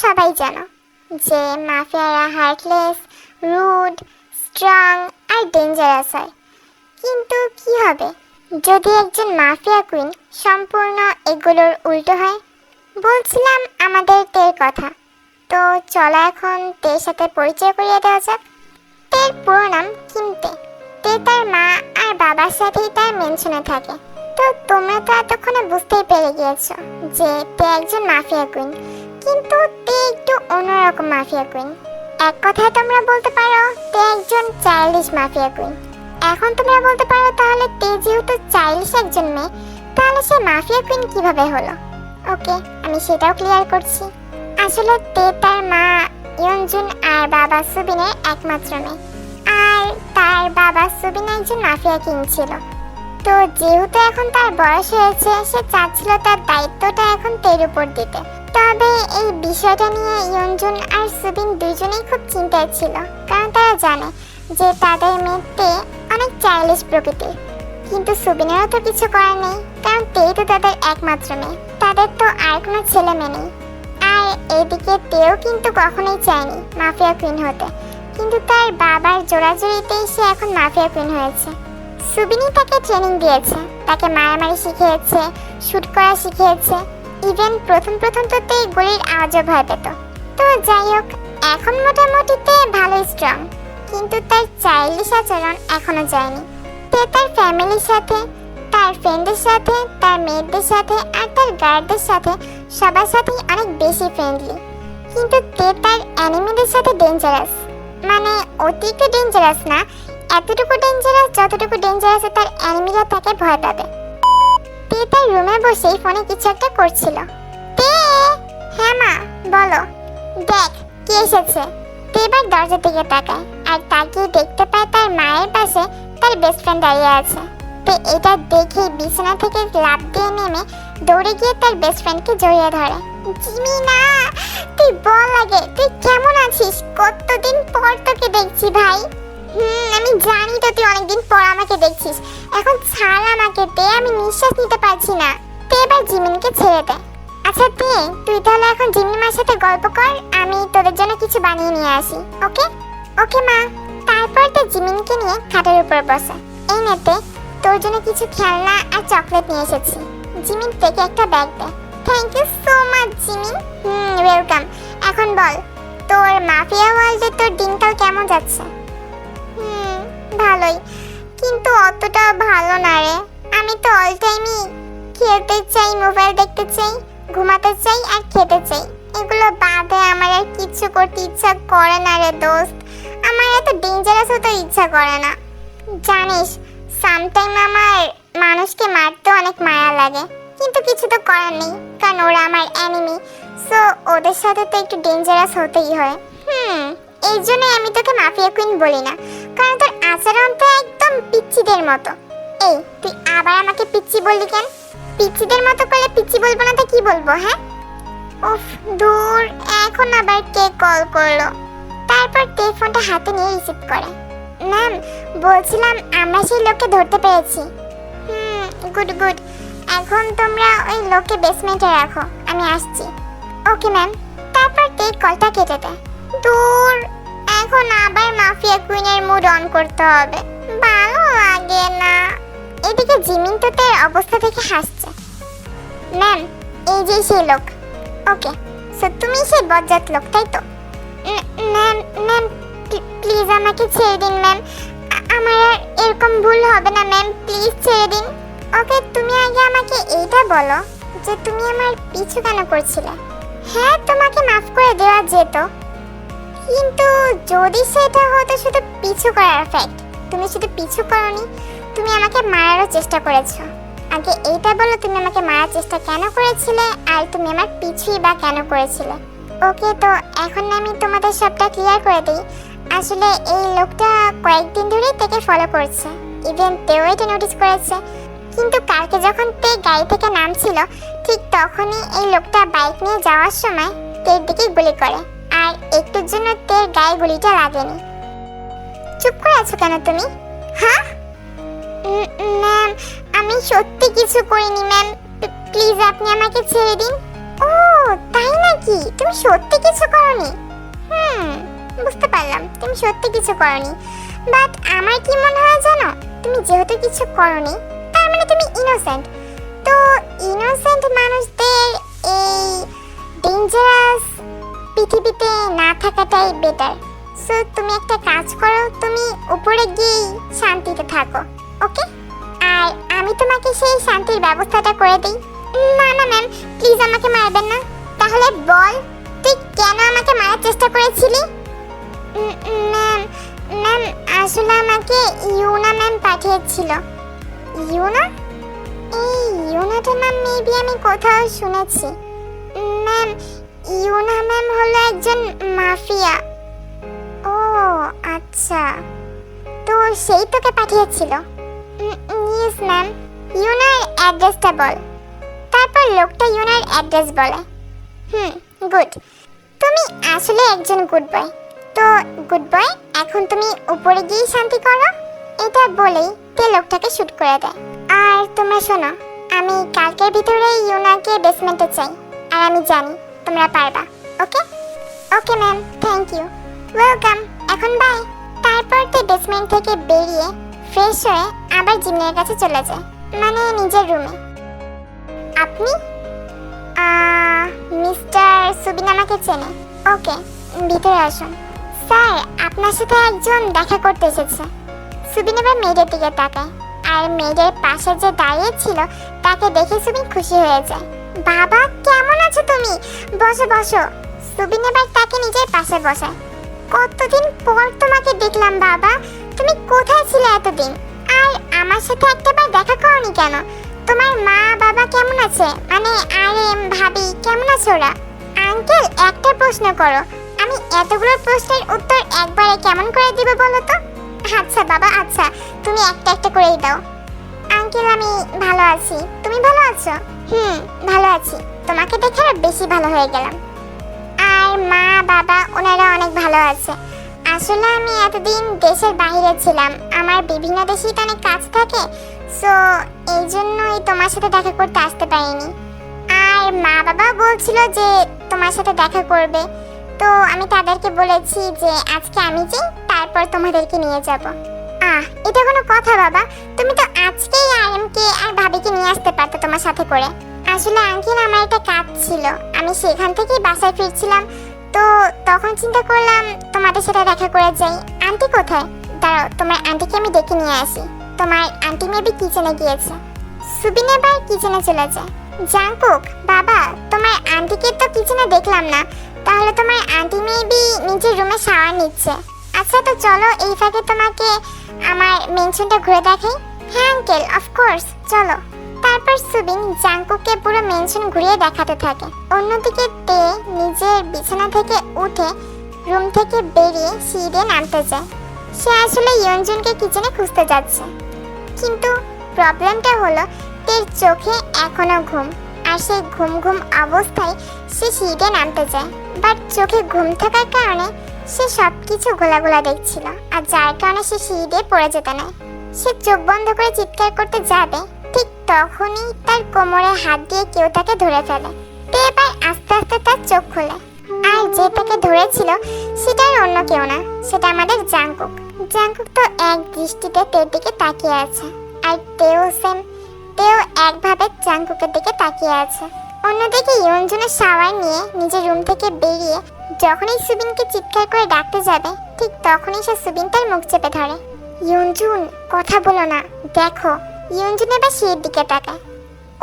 সবাই জানো যে মাফিয়ারা হার্টলেস রুড স্ট্রং আর ডেঞ্জারাস হয়। কিন্তু কি হবে? যদি একজন মাফিয়া কুইন সম্পূর্ণ এগুলোর উল্টো হয়? বলছিলাম আমাদের তের কথা। তো চলো এখন তের সাথে পরিচয় করিয়ে দেওয়া যাক। তের পুরো নাম কিমতে তে তার মা আর বাবার সাথেই তার মেনশনে থাকে। তো তোমরা তো এতক্ষণে বুঝতেই পেরে গিয়েছো যে তে একজন মাফিয়া কুইন কিন্তু তে একটু অন্যরকম মাফিয়া কুইন এক কথায় তোমরা বলতে পারো, তে একজন চাইল্ডিশ মাফিয়া কুইন এখন তোমরা বলতে পারো তাহলে তে যেহেতু চাইল্ডিশ একজন মেয়ে, তাহলে সে মাফিয়া কুইন কীভাবে হলো? ওকে, আমি সেটাও ক্লিয়ার করছি। আসলে তে তার মা ইয়নজুন আর বাবা সুবিনের একমাত্র মেয়ে। আর তার বাবা সুবিন একজন মাফিয়া কিং ছিল। তো যেহেতু এখন তার বয়স হয়েছে, সে চাচ্ছিল তার দায়িত্বটা এখন তের উপর দিতে। তবে এই বিষয়টা নিয়ে ইয়নজুন আর সুবিন দুজনেই খুব চিন্তায় ছিল। কারণ তারা জানে যে তাদের মেয়েতে অনেক চাইলিশ প্রকৃতির। কিন্তু সুবিনেরও তো কিছু করার নেই, কারণ তেই তো তাদের একমাত্র মেয়ে। তাদের তো আর কোনো ছেলে মেয়ে নেই। আর এদিকে তেও কিন্তু কখনোই চায়নি মাফিয়া কুইন হতে। কিন্তু তার বাবার জোড়াজুড়িতেই সে এখন মাফিয়া কুইন হয়েছে। সুবিনি তাকে ট্রেনিং দিয়েছে, তাকে মারামারি শিখিয়েছে শ্যুট করা শিখিয়েছে। ইভেন প্রথম প্রথম তো তে গুলির আওয়াজও ভয় পেত। তো যাই হোক, এখন মোটামুটিতে ভালো স্ট্রং কিন্তু তার চাইল্ডিশ আচরণ এখনও যায়নি। তে তার ফ্যামিলির সাথে, তার ফ্রেন্ডের সাথে, তার মেয়েদের সাথে আর তার গার্ডদের সাথে সবার সাথেই অনেক বেশি ফ্রেন্ডলি কিন্তু তে তার অ্যানিমিদের সাথে ডেঞ্জারাস মানে অতিরিক্ত ডেঞ্জারাস না, এতটুকু ডেঞ্জারাস যতটুকু ডেঞ্জারাসে তার অ্যানিমিরা তাকে ভয় পাবে। তে তার রুমে বসেই ফোনে কিছু একটা করছিল। তে হ্যাঁ মা, বলো। দেখ, কে এসেছে? তে এবার দরজা দিকে তাকায় আর তাকিয়ে দেখতে পায় তার মায়ের পাশে তার বেস্ট ফ্রেন্ড দাঁড়িয়ে আছে। তো এটা দেখে বিছানা থেকে লাফ দিয়ে নেমে দৌড়ে গিয়ে তার বেস্ট ফ্রেন্ডকে জড়িয়ে ধরে। জিমি না তুই বল আগে, তুই কেমন আছিস? কতদিন পর তোকে দেখছি ভাই। আমি জানি তো তুই অনেকদিন পর আমাকে দেখছিস। এখন ছাড় আমাকে দে, আমি নিঃশ্বাস নিতে পারছি না। তে এবার জিমিনকে ছেড়ে দে। আচ্ছা তে তুই তাহলে এখন জিমিন মার সাথে গল্প কর, আমি তোদের জন্য কিছু বানিয়ে নিয়ে আসি, ওকে? ওকে মা। তারপর তে জিমিনকে নিয়ে খাটের উপর বসে। এই নেতে তোর জন্য কিছু খেলনা আর চকলেট নিয়ে এসেছি। জিমিন থেকে একটা bag they. Thank you so much Jimin. Hmm welcome এখন বল, তোর মাফিয়া ওয়ার্ল্ডে তোর দিনকাল কেমন যাচ্ছে? ভালোই। কিন্তু অতটা ভালো না রে। আমি তো অল টাইমই খেলতে চাই মোবাইল দেখতে চাই, ঘুমাতে চাই আর খেতে চাই। এগুলো বাদে আমার আর কিছু করতে ইচ্ছা করে না রে দোস্ত। আমার এত ডেঞ্জারাস হতে ইচ্ছা করে না। জানিস সামটাইম আমার মানুষকে মারতে অনেক মায়া লাগে। কিন্তু কিছু তো করার নেই, কারণ ওরা আমার এনিমি সো ওদের সাথে তো একটু ডেঞ্জারাস হতেই হয়। হুম, এই জন্যই আমি তোকে মাফিয়া কুইন বলি না। কারণ তোর আচরণ তো একদম পিচ্চিদের মতো। এই, তুই আবার আমাকে পিচ্চি বললি কেন? পিচ্চিদের মতো করলে পিচ্চি বলব না তো কি বলব হ্যাঁ? উফ, দূর, এখন আবার কে কল করল? তারপর তে ফোনটা হাতে নিয়ে রিসিভ করে। ম্যাম, বলছিলাম আমরা সেই লোককে ধরতে পেরেছি। হুম গুড গুড এখন তোমরা ওই লোককে বেসমেন্টে রাখো, আমি আসছি। ওকে ম্যাম তারপর তে কলটা কেটে দেয়। দূর এখন আবার মাফিয়া কুইনের মুড অন করতে হবে। ভালো লাগে না। এদিকে জিমিন তো তার অবস্থা দেখে হাসছে। ম্যাম, এই যে সেই লোক। ওকে, সো তুমি সেই বজ্জাত লোক, তাই তো? ম্যাম ম্যাম প্লিজ আমাকে ছেড়ে দিন, ম্যাম। আমার আর এরকম ভুল হবে না, ম্যাম, প্লিজ ছেড়ে দিন। ওকে, তুমি আগে আমাকে এইটা বলো যে তুমি আমার পিছু কেন করছিলে? হ্যাঁ তোমাকে মাফ করে দেওয়া যেত। কিন্তু যদি সেটা হতো শুধু পিছু করার ফ্যাক্ট তুমি শুধু পিছু করনি, তুমি আমাকে মারারও চেষ্টা করেছ। আগে এইটা বলো, তুমি আমাকে মারার চেষ্টা কেন করেছিলে? আর তুমি আমার পিছুই বা কেন করেছিলে? ওকে, তো এখন আমি তোমাদের সবটা ক্লিয়ার করে দিই। আসলে এই লোকটা কয়েকদিন ধরেই তাকে ফলো করছে। ইভেন তেও এটা নোটিস করেছে। কিন্তু কালকে যখন তে গাড়ি থেকে নামছিল, ঠিক তখনই এই লোকটা বাইক নিয়ে যাওয়ার সময় তের দিকে গুলি করে। আর একটুর জন্য তের গায়ে গুলিটা লাগেনি চুপ করে আছো কেন তুমি? হ্যাঁ? ম্যাম আমি সত্যি কিছু করিনি ম্যাম প্লিজ আপনি আমাকে ছেড়ে দিন। ও, তাই নাকি? তুমি সত্যি কিছু করনি? হুম, বুঝতে পারলাম, তুমি সত্যি কিছু করনি। বাট আমার কি মনে হয় জানো? তুমি যেহেতু কিছু করনি, তার মানে তুমি ইনোসেন্ট তো ইনোসেন্ট মানুষদের এই ডেঞ্জারাস পৃথিবীতে না থাকাটাই বেটার সো তুমি একটা কাজ করো, তুমি উপরে গিয়েই শান্তিতে থাকো ওকে আর আমি তোমাকে সেই শান্তির ব্যবস্থাটা করে দিই। না না ম্যাম প্লিজ আমাকে মারবেন না। তাহলে বল, তুই কেন আমাকে মারার চেষ্টা করেছিলি? ম্যাম ম্যাম আসলে আমাকে ইউনা ম্যাম পাঠিয়েছিল। ইউনা? এই ইউনাটার নাম মেবি আমি কোথাও শুনেছি। ম্যাম ইউনা ম্যাম হলো একজন মাফিয়া। ও আচ্ছা। তো সেই তোকে পাঠিয়েছিল? ইয়েস ম্যাম ইউনার অ্যাড্রেসটা বল। তারপর লোকটা ইউনার অ্যাড্রেস বলে। হুম গুড তুমি আসলে একজন গুড বয় তো গুড বয় এখন তুমি উপরে গিয়ে শান্তি করো। এটা বলেই তে লোকটাকে শুট করে দেয়। আর তোমরা শোনো, আমি কালকের ভিতরে ইউনাকে বেসমেন্টে চাই। আর আমি জানি তোমরা পারবা, okay? Okay ma'am, thank you. Welcome, এখন বাই। তারপর তে বেসমেন্ট থেকে বেরিয়ে ফ্রেশ হয়ে আবার জিমের কাছে চলে যায় মানে নিজের রুমে। আপনি? মিস্টার সুবিন আমাকে চেনে। ওকে, ভিতরে আসুন। স্যার, আপনার সাথে একজন দেখা করতে এসেছে। সুবিন এবার মেয়েদের দিকে তাকায়, আর মেয়েদের পাশে যে দাঁড়িয়ে ছিল, তাকে দেখে সুবিন খুশি হয়ে যায়। বাবা, কেমন আছো তুমি? বসো বসো। সুবিন এবার তাকে নিজের পাশে বসায় কতদিন পর তোমাকে দেখলাম বাবা। তুমি কোথায় ছিলে এতদিন? আর আমার সাথে একটাবার দেখা করনি কেন? তোমার মা, বাবা কেমন আছে? মানে আরে ভাবি, কেমন আছে ওরা? আঙ্কেল, একটা প্রশ্ন করো। আমি এতগুলো প্রশ্নের উত্তর একবারে কেমন করে দিব বলো তো? আচ্ছা বাবা আচ্ছা। তুমি একটা একটা করেই দাও। আঙ্কেল, আমি ভালো আছি। তুমি ভালো আছো? হুম, ভালো আছি। তোমাকে দেখে বেশি ভালো হয়ে গেলাম। আর মা, বাবা, ওনারা অনেক ভালো আছে। আসলে আমি এতদিন দেশের বাইরে ছিলাম। আমার বিভিন্ন দেশেই তো অনেক কাজ থাকে। সো এই জন্যই তোমার সাথে দেখা করতে আসতে পারিনি। আর মা বাবা বলছিল যে তোমার সাথে দেখা করবে। তো আমি তাদেরকে বলেছি যে আজকে আমি যাই তারপর তোমাদেরকে নিয়ে যাব। আহ, এটা কোনো কথা বাবা। তুমি তো আজকেই আইএমকে আর ভাবিকে নিয়ে আসতে পারতো তোমার সাথে করে। আসলে আঙ্কেল আমার একটা কাজ ছিল। আমি সেখান থেকেই বাসায় ফিরছিলাম। তো তখন চিন্তা করলাম তোমাদের সাথে দেখা করে যাই। আন্টি কোথায়? দাঁড়াও, তোমার আন্টিকে আমি ডেকে নিয়ে আসি। তোমার আন্টি মেবি কিচেনে গিয়েছে। সুবিন এবার কিচেনে চলে যায়। জাঙ্কুক বাবা, তোমার আন্টিকে তো কিচেনে দেখলাম না। তাহলে তোমার আন্টি মেবি নিজের রুমে শাওয়ার নিচ্ছে। আচ্ছা তো চলো এই ফাঁকে তোমাকে আমার মেনশনটা ঘুরে দেখাই হ্যাঁ আঙ্কেল অফকোর্স চলো। তারপর সুবিন জাঙ্কুককে পুরো মেনশন ঘুরিয়ে দেখাতে থাকে। অন্যদিকে তে নিজের বিছানা থেকে উঠে রুম থেকে বেরিয়ে সিঁড়ে নামতে যায়। সে আসলে ইয়ঞ্জনকে কিচেনে খুঁজতে যাচ্ছে। কিন্তু প্রবলেমটা হলো, তের চোখে এখনও ঘুম। আর সেই ঘুম ঘুম অবস্থায় সে সিঁড়ে নামতে যায়। বাট চোখে ঘুম থাকার কারণে সে সব কিছু গোলাগোলা দেখছিল, আর যার কারণে সে সিঁড়ি দিয়ে পড়ে যেতে নেয়। সে চোখ বন্ধ করে চিৎকার করতে যাবে, ঠিক তখনই তার কোমরে হাত দিয়ে কেউ তাকে ধরে ফেলে। এবার আস্তে আস্তে তার চোখ খোলে। আর যে তাকে ধরেছিল, সেটা আর অন্য কেউ না, সেটা আমাদের জাঙ্কুক। জাঙ্কুক তো এক দৃষ্টিতে তের দিকে তাকিয়ে আছে, আর তেও সেম তেও একভাবে জাঙ্কুকের দিকে তাকিয়ে আছে। অন্যদিকে ইয়ঞ্জনের শাওয়ার নিয়ে নিজের রুম থেকে বেরিয়ে যখনই সুবিনকে চিৎকার করে ডাকতে যাবে, ঠিক তখনই সে সুবিন তার মুখ চেপে ধরে। ইয়ঞ্জুন, কথা বলো না, দেখো। ইয়ঞ্জুন এবার সিঁড়ির দিকে তাকায়।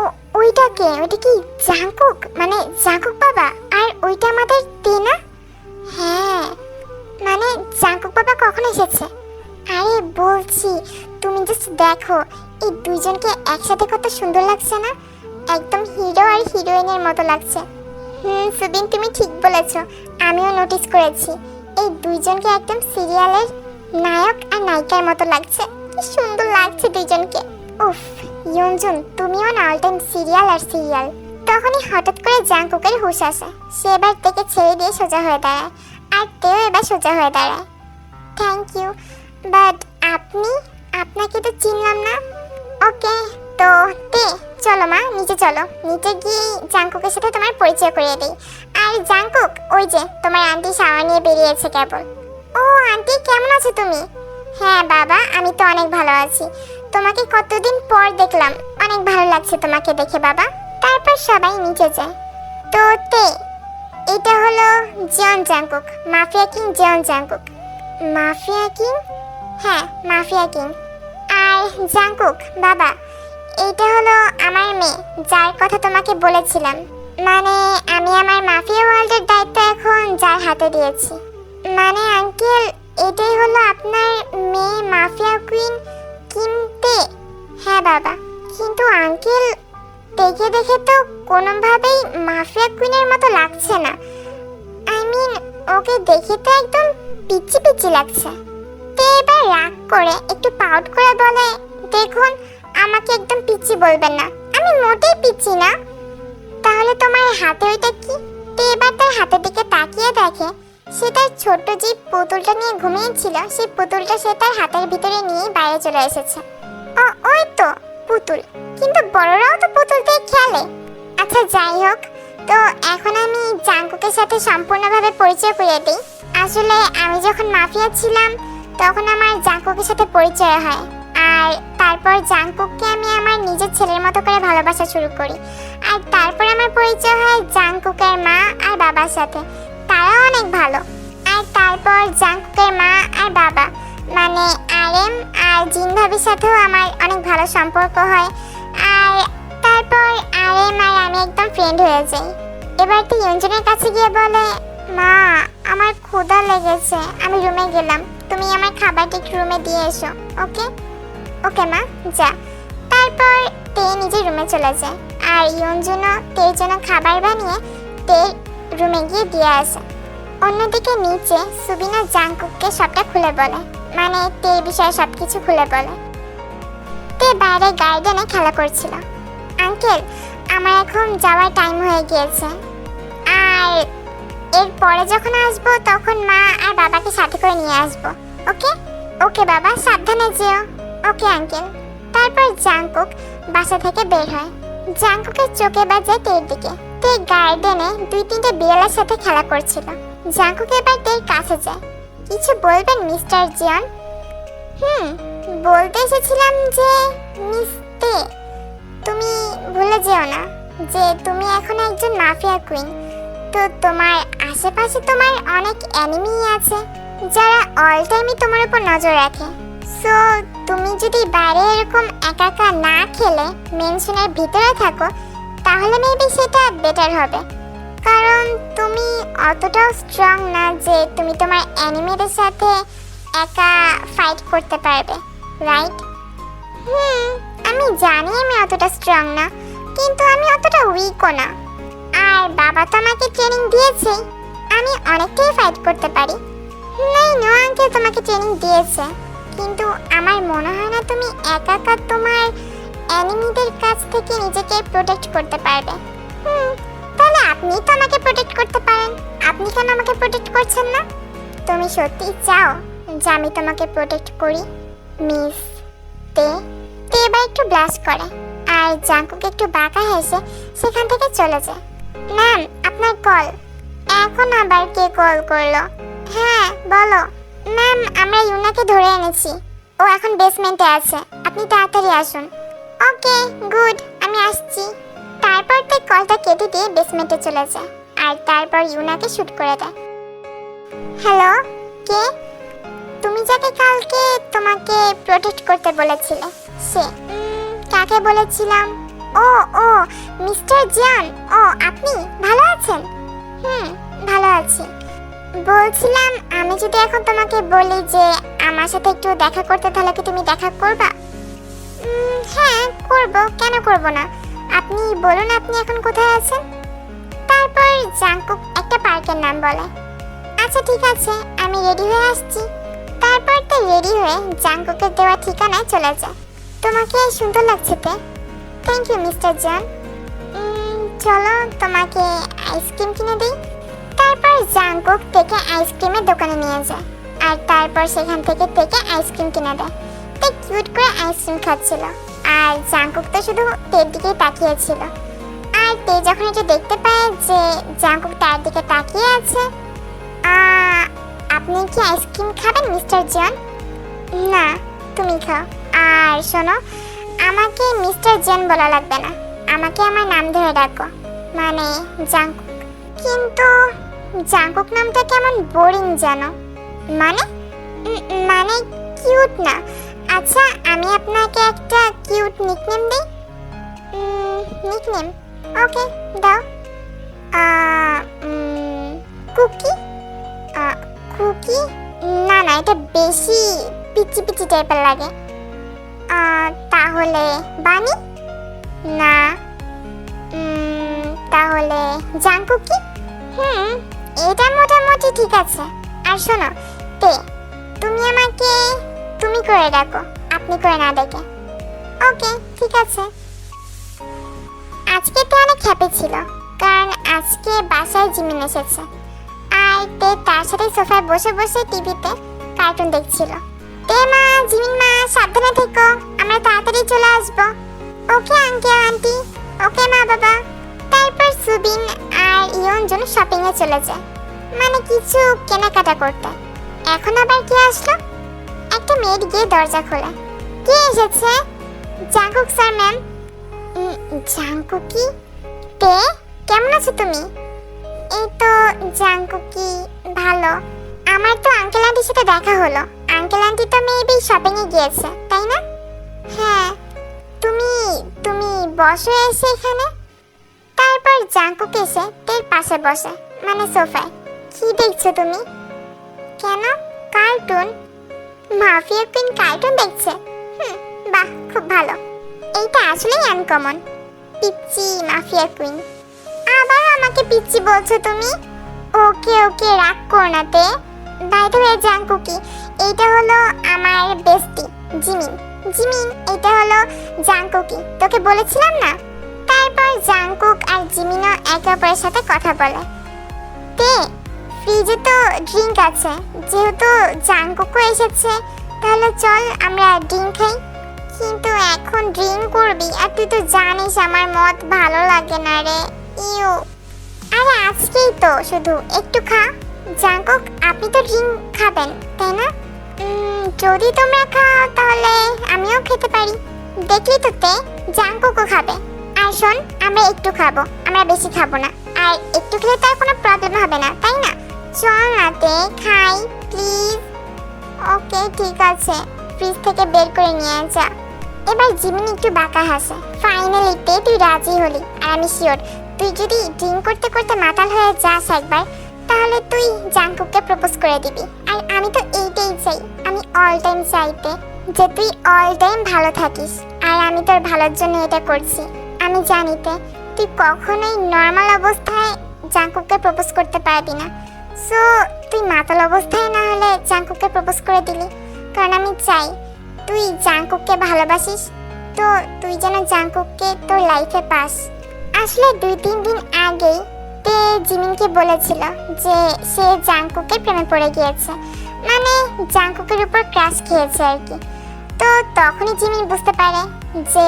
ও, ওইটা কে? ওইটা কি জাঙ্কুক মানে জাঙ্কুক বাবা? আর ওইটা আমাদের টিনা হ্যাঁ মানে জাঙ্কুক বাবা কখন এসেছে? আরে বলছি, তুমি জাস্ট দেখো, এই দুইজনকে একসাথে কত সুন্দর লাগছে না? একদম হিরো আর হিরোইনের মতো লাগছে। হুম, সুদিন, তুমি ঠিক বলেছ। আমিও নোটিস করেছি। এই দুইজনকে একদম সিরিয়ালের নায়ক আর নায়িকার মতো লাগছে। কি সুন্দর লাগছে দুইজনকে। উফ, ইয়ঞ্জুন, তুমিও না অল টাইম সিরিয়াল আর সিরিয়াল তখনই হঠাৎ করে জাঙ্কুকের হুশ আসে। সে এবার থেকে ছেড়ে দিয়ে সোজা হয়ে দাঁড়ায়। আর তেও এবার সোজা হয়ে দাঁড়ায়। থ্যাংক ইউ বাট আপনি, আপনাকে তো চিনলাম না। ওকে তো তে। চলো মা, নিচে চলো। নিচে গিয়ে জাঙ্কুকের সাথে তোমার পরিচয় করিয়ে দিই। আর জাঙ্কুক ওই যে তোমার আন্টি শাওয়ার নিয়ে বেরিয়েছে কেবল। ও, আন্টি, কেমন আছো তুমি? হ্যাঁ বাবা, আমি তো অনেক ভালো আছি। তোমাকে কতদিন পর দেখলাম, অনেক ভালো লাগছে তোমাকে দেখে বাবা। তারপর সবাই নিচে যায়। তো তে, এটা হলো Jeon Jungkook mafia king Jeon Jungkook mafia king? হ্যাঁ মাফিয়া কিং। আর জাঙ্কুক বাবা এইটা হলো আমার মেয়ে, যার কথা তোমাকে বলেছিলাম। মানে আমি আমার মাফিয়া ওয়ার্ল্ডের দায়িত্ব এখন যার হাতে দিয়েছি। মানে আঙ্কেল, এটাই হলো আপনার মেয়ে মাফিয়া কুইন কিনতে হ্যাঁ বাবা। কিন্তু আঙ্কেল, দেখে দেখে তো কোনোভাবেই মাফিয়া কুইনের মতো লাগছে না। আই মিন, ওকে দেখে তো একদম পিচ্ছি পিচ্ছি লাগছে। তো এবার রাগ করে একটু পাউট করে বলে, দেখুন আমাকে একদম পিচ্ছি বলবেন না। আমি মোটেই পিচ্ছি না। তাহলে তোমার হাতে ওইটা কি? এবার তার হাতের দিকে তাকিয়ে দেখে, সে তার ছোট্ট যে পুতুলটা নিয়ে ঘুমিয়েছিল, সেই পুতুলটা সে তার হাতের ভিতরে নিয়ে বাইরে চলে এসেছে। ও, ওই তো পুতুল। কিন্তু বড়রাও তো পুতুল দিয়ে খেলে। আচ্ছা যাই হোক। তো এখন আমি জাঙ্কুকের সাথে সম্পূর্ণভাবে পরিচয় করিয়ে দিই। আসলে আমি যখন মাফিয়া ছিলাম, তখন আমার জাঙ্কুকের সাথে পরিচয় হয়। আর তারপর জাঙ্কুককে আমি আমার নিজের ছেলের মতো করে ভালোবাসা শুরু করি। আর তারপর আমার পরিচয় হয় জাঙ্কুকের মা আর বাবার সাথে। তারা অনেক ভালো। আর তারপর জাঙ্কুকের মা আর বাবা মানে আরএম আর জিন ভাবির সাথেও আমার অনেক ভালো সম্পর্ক হয়। আর তারপর আরএম আর আমি একদম ফ্রেন্ড হয়ে যাই। এবার তো ইয়ঞ্জনের কাছে গিয়ে বলে, মা, আমার ক্ষুধা লেগেছে, আমি রুমে গেলাম। তুমি আমার খাবারটা রুমে দিয়ে এসো ওকে ওকে, মা, যা। তারপর তে নিজের রুমে চলে যায়। আর ইয়ঞ্জনও তের জন্য খাবার বানিয়ে তের রুমে গিয়ে দিয়ে আসে। অন্যদিকে নিচে সুবিনা জাংকুককে সবটা খুলে বলে। মানে তের বিষয়ে সব কিছু খুলে বলে। তে বাইরে গার্ডেনে খেলা করছিল। আঙ্কেল, আমার এখন যাওয়ার টাইম হয়ে গিয়েছে। আর এরপরে যখন আসব, তখন মা আর বাবাকে সাথে করে নিয়ে আসব। ওকে? ওকে বাবা, সাবধানে যেও। ওকে, আঙ্কেল। তারপর জাংকুক বাসা থেকে বের হয়। জাংকুকের চোখে বাজে তের দিকে। তে গার্ডেনে দুই তিনটে বিড়ালের সাথে খেলা করছিল। জাংকুক এবার তের কাছে যায়। কিছু বলবেন, মিস্টার জিয়ন? হুম, বলতে এসেছিলাম যে, মিস তুমি ভুলে যেও না যে তুমি এখন একজন মাফিয়া কুইন। তো তোমার আশেপাশে তোমার অনেক অ্যানিমি আছে, যারা অল টাইমই তোমার উপর নজর রাখে। সো তুমি যদি বাইরে এরকম একা একা না খেলে মেনশনের ভিতরে থাকো, তাহলে মেবি সেটা বেটার হবে। কারণ তুমি অতটাও স্ট্রং না যে তুমি তোমার অ্যানিমেদের সাথে একা ফাইট করতে পারবে রাইট হুম, আমি জানি আমি অতটা স্ট্রং না, কিন্তু আমি অতটা উইকও না। আর বাবা তো আমাকে ট্রেনিং দিয়েছে, আমি অনেকটাই ফাইট করতে পারি। নাই নো আঙ্কেল তোমাকে ট্রেনিং দিয়েছে। কিন্তু আমার মনে হয় না তুমি একা একা তোমার অ্যানিমিদের কাছ থেকে নিজেকে প্রোটেক্ট করতে পারবে। হুম, তাহলে আপনি তো আমাকে প্রোটেক্ট করতে পারেন। আপনি কেন আমাকে প্রোটেক্ট করছেন না? তুমি সত্যি চাও যে আমি তোমাকে প্রোটেক্ট করি? মিস তে তে এবার একটু ব্লাশ করে। আর জাঙ্কুকে একটু বাঁকা হেসে সেখান থেকে চলে যায়। ম্যাম, আপনার কল এখন আবার কে কল করল? হ্যাঁ বলো। ম্যাম, আমরা ইউনাকে ধরে এনেছি। ও এখন বেসমেন্টে আছে। আপনি তাড়াতাড়ি আসুন। ওকে, গুড, আমি আসছি। তারপর তে কলটা কেটে দিয়ে বেসমেন্টে চলে যায়। আর তারপর ইউনাকে শুট করে দেয়। হ্যালো, কে? তুমি যাকে কালকে তোমাকে প্রোটেক্ট করতে বলেছিলে, সে? কাকে বলেছিলাম? ও ও, মিস্টার জিয়ান। ও, আপনি ভালো আছেন? হুম, ভালো আছি। বলছিলাম, আমি যদি এখন তোমাকে বলি যে আমার সাথে একটু দেখা করতে, তাহলে কি তুমি দেখা করবা? হ্যাঁ করব। কেন করব না? আপনি বলুন, আপনি এখন কোথায় আছেন? তারপর জাংকুক একটা পার্কের নাম বলে। আচ্ছা ঠিক আছে, আমি রেডি হয়ে আসছি। তারপর তো রেডি হয়ে জাংকুকের দেওয়া ঠিকানায় চলে যায়। তোমাকে সুন্দর লাগছে তে। থ্যাংক ইউ মিস্টার জন চলো, তোমাকে আইসক্রিম কিনে দিই। তারপর জাংকুক থেকে আইসক্রিমের দোকানে নিয়ে যায়। আর তারপর সেখান থেকে থেকে আইসক্রিম কিনে দেয়। তে কিউট করে আইসক্রিম খাচ্ছিল। আর জাংকুক তো শুধু তের দিকেই তাকিয়েছিল। আর তে যখন এটা দেখতে পায় যে জাঙ্কুক তার দিকে তাকিয়ে আছে আপনি কি আইসক্রিম খাবেন, মিস্টার জন? না, তুমি খাও। আর শোনো, আমাকে মিস্টার জন বলা লাগবে না। আমাকে আমার নাম ধরে ডাকো। মানে জাঙ্কুক কিন্তু জাঙ্কুক নামটা কেমন বোরিং জানো মানে? মানে কিউট না। আচ্ছা আমি আপনাকে একটা কিউট নিকনেম দিই। নিকনেম ওকে, দাও। কুকি? কুকি? না না, এটা বেশি পিচি পিচি টাইপের লাগে। তাহলে বানি? না। তাহলে জাঙ্কুকি? হুম এটা মোটামুটি ঠিক আছে। আর শোনো, তে, তুমি আমাকে, তুমি করে ডাকো আপনি করে না ডেকে ওকে, ঠিক আছে। আজকে তো অনেক হ্যাপি ছিল, কারণ আজকে বাসায় জিমিন এসেছে। আর তে তার সাথে সোফায় বসে বসে টিভিতে কার্টুন দেখছিল। তে মা, জিমিন মা, সাবধানে থেকো, আমরা তাড়াতাড়ি চলে আসব। ওকে আঙ্কেল আন্টি ওকে মা বাবা তারপর সুবিন আর ইয়ন জন শপিং এ চলে যায়। মানে কিছু কেনাকাটা করতে। এখন আবার কে আসলো? একটা মেয়ের গিয়ে দরজা খোলে। কে এসেছে? Jungkook sir, ma'am. জাঙ্কুকি? তে, কেমন আছো তুমি? এই তো জাঙ্কুকি, ভালো। আমার তো আঙ্কেল আন্টির সাথে দেখা হলো। আঙ্কেল আন্টি তো মেবি শপিং এ গিয়েছে, তাই না? হ্যাঁ। তুমি তুমি বসো এসে এখানে। তারপর জাঙ্কুক এসে তের পাশে বসে মানে সোফায়। কি দেখছ তুমি? কেন? কার্টুন? মাফিয়া কুইন কার্টুন দেখছে? বাহ, খুব ভালো। এইটা আসলেই আনকমন পিচ্চি মাফিয়া কুইন। আবার আমাকে পিচ্চি বলছো তুমি? ওকে ওকে, রাগ করো না তে। বাই দ্য ওয়ে জাঙ্কুকি, এইটা হলো আমার বেস্টি জিমিন। জিমিন এটা হলো জাঙ্কুকি। তোকে বলেছিলাম না? তারপর জাঙ্কুক আর জিমিনও একে অপরের সাথে কথা বলে। তে, ফ্রিজে তো ড্রিঙ্ক আছে। যেহেতু জাঙ্কুকও এসেছে, তাহলে চল আমরা ড্রিঙ্ক খাই। কিন্তু এখন ড্রিঙ্ক করবি আর তুই তো জানিস আমার মত ভালো লাগে না রে। ইউ। আরে আজকেই তো শুধু একটু খা। জাঙ্কুক আপনি তো ড্রিঙ্ক খাবেন, তাই না? যদি তোমরা খাও তাহলে আমিও খেতে পারি। দেখলি তো তে জাঙ্কুকও খাবে। আর শোন আমরা একটু খাব। আমরা বেশি খাব না। আর একটু খেলে তো আর কোনো প্রবলেম হবে না, তাই না? চল না খাই প্লিজ ওকে ঠিক আছে। ফ্রিজ থেকে বের করে নিয়ে যা। এবার জিমিন একটু বাঁকা হাসে। ফাইনালি তে তুই রাজি হলি, আর আমি শিওর তুই যদি ড্রিঙ্ক করতে করতে মাতাল হয়ে যাস একবার, তাহলে তুই জাঙ্কুককে প্রপোজ করে দিবি। আর আমি তো এইটাই চাই, আমি অল টাইম চাইতে, যে তুই অল টাইম ভালো থাকিস। আর আমি তোর ভালোর জন্য এটা করছি। আমি জানিতে তুই কখনোই নর্মাল অবস্থায় জাঙ্কুককে প্রপোজ করতে পারবি না। সো তুই মাতাল অবস্থায় না হলে জাঙ্কুককে প্রপোজ করে দিলি। কারণ আমি চাই, তুই জাঙ্কুককে ভালোবাসিস, তো তুই যেন জাঙ্কুককে তোর লাইফে পাস। আসলে দুই তিন দিন আগেই তে জিমিনকে বলেছিল যে সে জাঙ্কুকের প্রেমে পড়ে গিয়েছে। মানে জাঙ্কুকের উপর ক্রাশ খেয়েছে আর কি। তো তখনই জিমিন বুঝতে পারে যে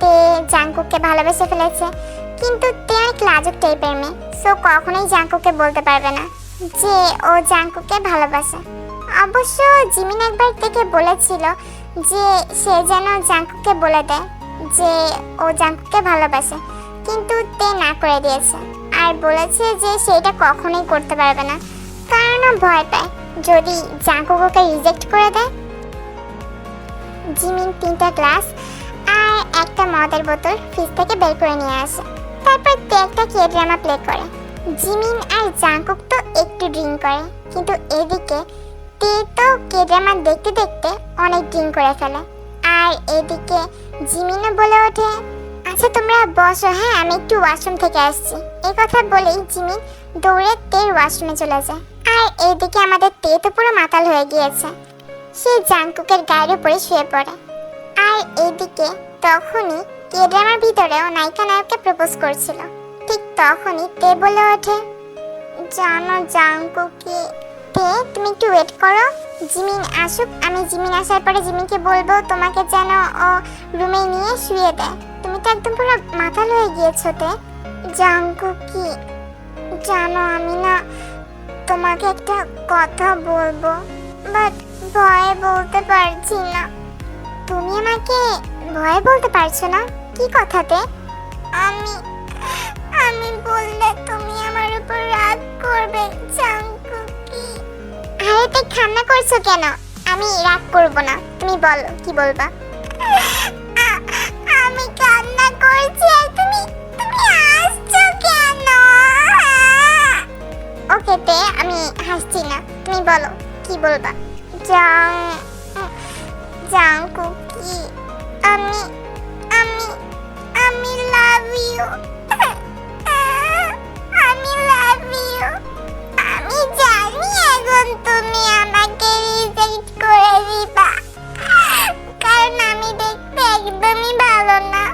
তে জাঙ্কুককে ভালোবেসে ফেলেছে। কিন্তু তে অনেক লাজুক টাইপের মেয়ে। সো কখনোই জাঙ্কুককে বলতে পারবে না যে ও জাঙ্কুককে ভালোবাসে। অবশ্য জিমিন একবার থেকে বলেছিল যে সে যেন জাঙ্কুককে বলে দেয় যে ও জাঙ্কুককে ভালোবাসে। কিন্তু তে না করে দিয়েছে। আর বলেছে যে সেটা কখনোই করতে পারবে না। কারণ ভয় পায়। যদি জাঙ্কুক রিজেক্ট করে দেয় জিমিন তিনটা গ্লাস আর একটা মদের বোতল ফ্রিজ থেকে বের করে নিয়ে আসে। তারপর তে একটা কে ড্রামা প্লে করে। জিমিন আর জাঙ্কুক তো একটু ড্রিঙ্ক করে, কিন্তু এদিকে তে তো কে ড্রামা দেখতে দেখতে অনেক ড্রিঙ্ক করে ফেলে। আর এদিকে জিমিনও বলে ওঠে আচ্ছা তোমরা বসো হ্যাঁ আমি একটু ওয়াশরুম থেকে আসছি। এই কথা বলেই জিমিন দৌড়ে তের ওয়াশরুমে চলে যায়। আর এইদিকে আমাদের তে তো পুরো মাতাল হয়ে গিয়েছে। সে জাংকুকের গায়ের উপরে শুয়ে পড়ে। আর এইদিকে তখনই কেড্রামার ভিতরেও নায়িকা নায়ককে প্রপোজ করছিল। ঠিক তখনই তে বলে ওঠে। জানো জাংকুকি, তে, তুমি একটু ওয়েট করো। জিমিন আসুক, আমি জিমিন আসার পরে জিমিনকে বলব তোমাকে যেন ও রুমে নিয়ে শুয়ে দেয়। তুমি তো একদম পুরো মাথাল হয়ে গিয়েছো, তে। জাঙ্কুকি জানো আমি না তোমাকে একটা কথা বলব বাট ভয়ে বলতে পারছি না। তুমি আমাকে ভয়ে বলতে পারছ না? কি কথাতে? আমি আমি বললে তুমি আমার উপর রাগ করবে জাঙ্কুকি আরে তুই খান্না করছ কেন? আমি রাগ করব না। তুমি বলো, কি বলবা? আমি কান্না করছি আর তুমি তুমি হাসছো কেন? ওকে তে, আমি হাসছি না। তুমি বলো, কি বলবা? জাং জাং কুকি আমি আমি আমি লাভ আমি লাভ ইউ আমি জানি এখন তুমি আমাকে রিজেক্ট করে কারণ আমি দেখতে একদমই ভালো না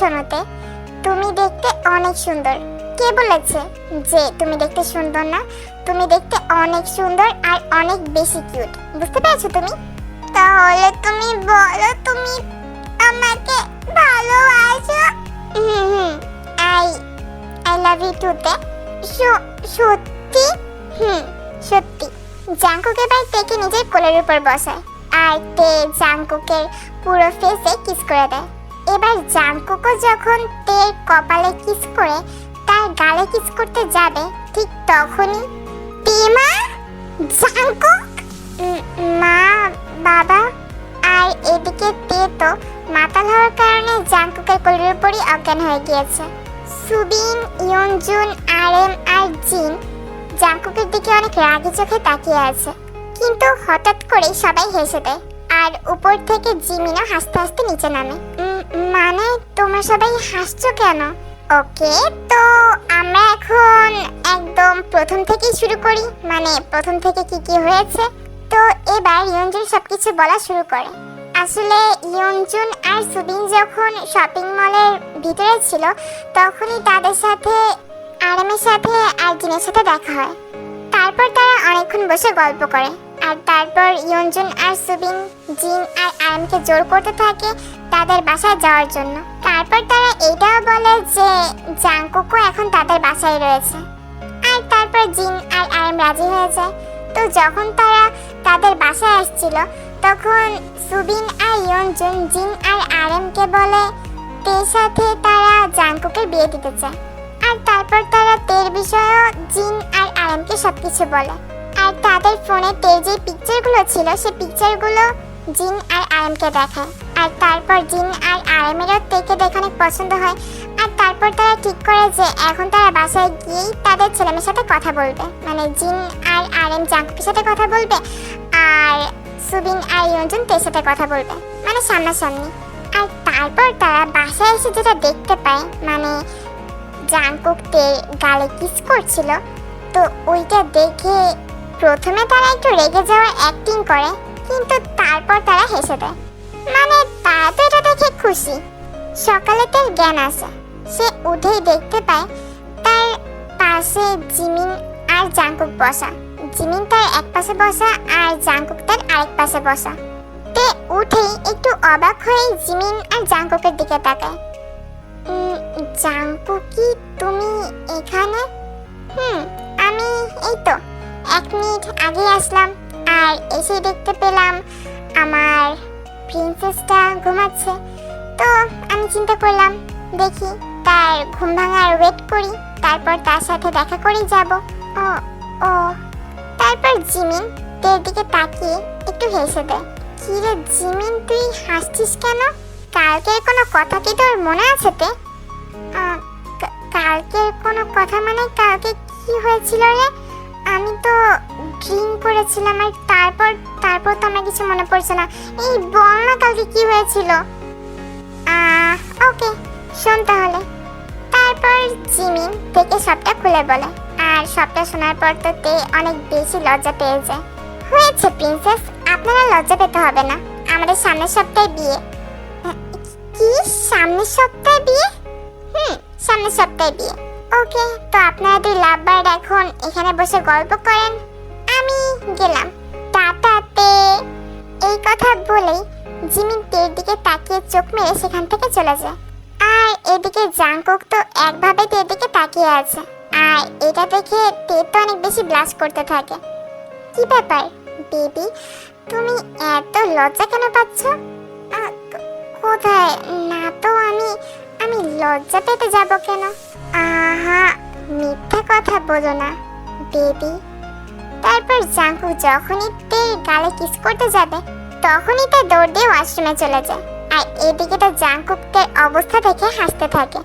শোনোতে, তুমি দেখতে অনেক সুন্দর। কে বলেছে যে তুমি দেখতে সুন্দর না? তুমি দেখতে অনেক সুন্দর আর অনেক বেশি কিউট বুঝতে পেরেছ তুমি? তাহলে তুমি বলো তুমি আমাকে ভালোবাসো? হুম হুম। I I love you too তে সত্যি? হুম, সত্যি। জাঙ্কুক এবার তেকে নিজের কোলের উপর বসায়। আর তে জাঙ্কুকের পুরো ফেসে কিস করে দেয়। এবার জাঙ্কুকও যখন তের কপালে কিস করে তার গালে কিস করতে যাবে, ঠিক তখনই টিমা? জাঙ্কুক মা, বাবা, আর এদিকে তে তো মাতাল হওয়ার কারণে জাঙ্কুকের কোলের উপরই অজ্ঞান হয়ে গিয়েছে। সুবিন ইয়নজুন আর এম আর জিন জাঙ্কুকের দিকে অনেক রাগি চোখে তাকিয়ে আছে। কিন্তু হঠাৎ করেই সবাই হেসে দেয়। আর উপর থেকে জিমিনও হাসতে হাসতে নিচে নামে। মানে তোমরা সবাই হাসছো কেন? ওকে, তো আমরা এখন একদম প্রথম থেকেই শুরু করি। মানে প্রথম থেকে কি কি হয়েছে? তো এবার ইয়ঞ্জুন সবকিছু বলা শুরু করে। আসলে ইয়ঞ্জুন আর সুবিন যখন শপিং মলের ভিতরে ছিল, তখনই তাদের সাথে, আরামের সাথে আর জিনের সাথে দেখা হয়। তারপর তারা অনেকক্ষণ বসে গল্প করে। আর তারপর ইয়ঞ্জুন আর সুবিন, জিন আর আরামকে জোর করতে থাকে তাদের বাসায় যাওয়ার জন্য। তারপর তারা এটাও বলে যে, জাংকুকও এখন তাদের বাসায় রয়েছে। আর তারপর জিন আর আরাম রাজি হয়ে যায়। তো যখন তারা তাদের বাসায় আসছিল, তখন সুবিন আর ইয়ঞ্জুন জিন আর আরামকে বলে, তের সাথে তারা জাংকুকের বিয়ে দিতে চায়। আর তারপর তারা তের বিষয়েও জিন আর আরামকে সবকিছু বলে। আর তাদের ফোনে তের যে পিকচারগুলো ছিল, সে পিকচারগুলো জিন আর আরামকে দেখায়। আর তারপর জিন আর আরামেরও তেকে দেখে অনেক পছন্দ হয়। আর তারপর তারা ঠিক করে যে এখন তারা বাসায় গিয়েই তাদের ছেলেমেয়ের সাথে কথা বলবে। মানে জিন আর আরেম জাঙ্কুকের সাথে কথা বলবে আর সুবিন আর ইয়ঞ্জন তের সাথে কথা বলবে। মানে সামনাসামনি। আর তারপর তারা বাসায় এসে যেটা দেখতে পায় মানে জাংকুক তের গালে কিস করছিল, তো ওইটা দেখে প্রথমে তারা একটু রেগে যাওয়ার অ্যাক্টিং করে, কিন্তু তারপর তারা হেসে দেয়। মানে তারা তো এটা দেখে খুশি। সকালে তার জ্ঞান আসে সে উঠেই দেখতে পায় তার পাশে জিমিন আর জাংকুক বসা। জিমিন তার এক পাশে বসা আর জাংকুক তার আরেক পাশে বসা। তে উঠেই একটু অবাক হয়ে জিমিন আর জাংকুকের দিকে তাকায়। জাংকুকি তুমি এখানে? হুম, আমি এই তো। এক মিনিট আগে আসলাম, আর এসে দেখতে পেলাম আমার প্রিন্সেসটা ঘুমাচ্ছে। তো আমি চিন্তা করলাম, দেখি তার ঘুম ভাঙার ওয়েট করি, তারপর তার সাথে দেখা করেই যাব। ও ও, তারপর জিমিন তের দিকে তাকিয়ে একটু হেসে দেয়। কি রে জিমিন, তুই হাসছিস কেন? কালকের কোনো কথা কি তোর মনে আছে তে? কালকের কোনো কথা মানে কালকে কি হয়েছিল রে? আমি তো ড্রিঙ্ক করেছিলাম আর তারপর তারপর তো আমার কিছু মনে পড়ছে না। এই বল না কালকে কি হয়েছিল? ওকে, শোন তাহলে। তারপর জিমিন থেকে সবটা খুলে বলে। আর সবটা শোনার পর তো তে অনেক বেশি লজ্জা পেয়ে যায়। হয়েছে প্রিন্সেস আপনারা লজ্জা পেতে হবে না। আমাদের সামনের সপ্তাহে বিয়ে। কি, সামনের সপ্তাহে বিয়ে? হুম, সামনের সপ্তাহে বিয়ে। ওকে, তো আপনারা দুই লাভবার এখন এখানে বসে গল্প করেন। আমি গেলাম। টাটাতে। এই কথা বলেই জিমি তের দিকে তাকিয়ে চোখ মেরে সেখান থেকে চলে যায়। আর এদিকে জাংকুক তো একভাবে তের দিকে তাকিয়ে আছে। আর এটা দেখে তে তো অনেক বেশি ব্লাশ করতে থাকে। কি ব্যাপার, বেবি? তুমি এত লজ্জা কেন পাচ্ছ? কোথায়? না তো আমি আমি লজ্জা পেতে যাব কেন? আহা, মিথ্যা কথা বলো না, বেবি। তারপর জাঙ্কু যখনই তের গালে কিস করতে যাবে, তখনই তা দৌড় দিয়ে ওয়াশরুমে চলে যায়। আর এদিকে তো জাঙ্কুকের অবস্থা দেখে হাসতে থাকে।